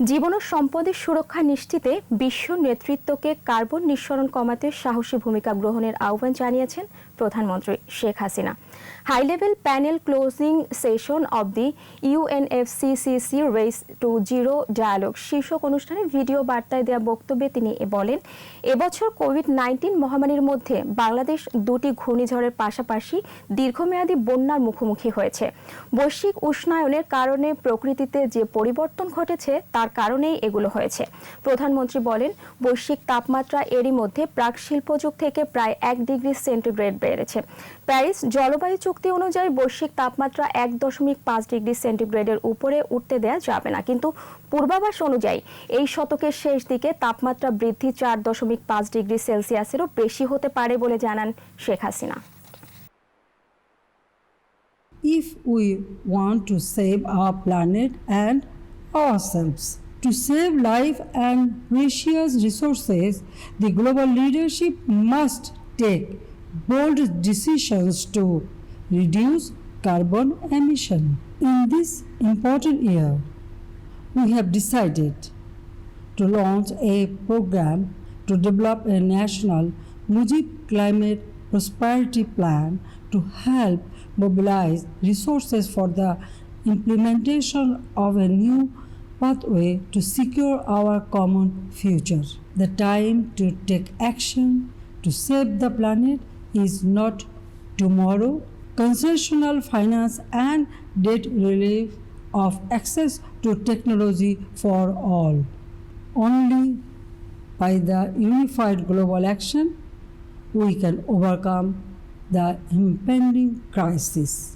জীবন ও সম্পদের সুরক্ষা নিশ্চিতে বিশ্ব নেতৃত্বকে কার্বন নিঃসরণ কমাতে সাহসী ভূমিকা গ্রহণের আহ্বান জানিয়েছেন প্রধানমন্ত্রী Sheikh Hasina. High level panel closing session of the UNFCCC race to zero dialogue শীর্ষক অনুষ্ঠানে ভিডিও বার্তায় দেওয়া বক্তব্যে তিনি বলেন, এবছর কোভিড নাইন্টিন মহামারীর মধ্যে বাংলাদেশ দুটি ঘূর্ণিঝড়ের পাশাপাশি দীর্ঘমেয়াদী বন্যার মুখোমুখি হয়েছে। বৈশ্বিক উষ্ণায়নের কারণে প্রকৃতিতে যে পরিবর্তন ঘটেছে, তার কারণেই এগুলো হয়েছে। প্রধানমন্ত্রী বলেন, বৈশ্বিক তাপমাত্রা এরই মধ্যে প্রাক শিল্পযুগ থেকে প্রায় এক ডিগ্রি সেন্টিগ্রেড বেড়েছে। প্যারিস জলবায়ু চুক্তি অনুযায়ী বৈশ্বিক তাপমাত্রা এক দশমিক পাঁচ ডিগ্রি সেন্টিগ্রেডের উপরে উঠতে দেয়া যাবে না কিন্তু পূর্বাভাস অনুযায়ী এই শতকের শেষ দিকে তাপমাত্রা বৃদ্ধি চার দশমিক পাঁচ ডিগ্রি সেলসিয়াসেরও বেশি হতে পারে বলে জানান Sheikh Hasina if we want to save our planet and ourselves. To save life and precious resources, the global leadership must take bold decisions to reduce carbon emission. In this important year, we have decided to launch a program to develop a national Mujib Climate Prosperity Plan to help mobilize resources for the implementation of a new pathway to secure our common future. The time to take action to save the planet is not tomorrow. Concessional finance and debt relief of access to technology for all. Only by the unified global action we can overcome the impending crisis.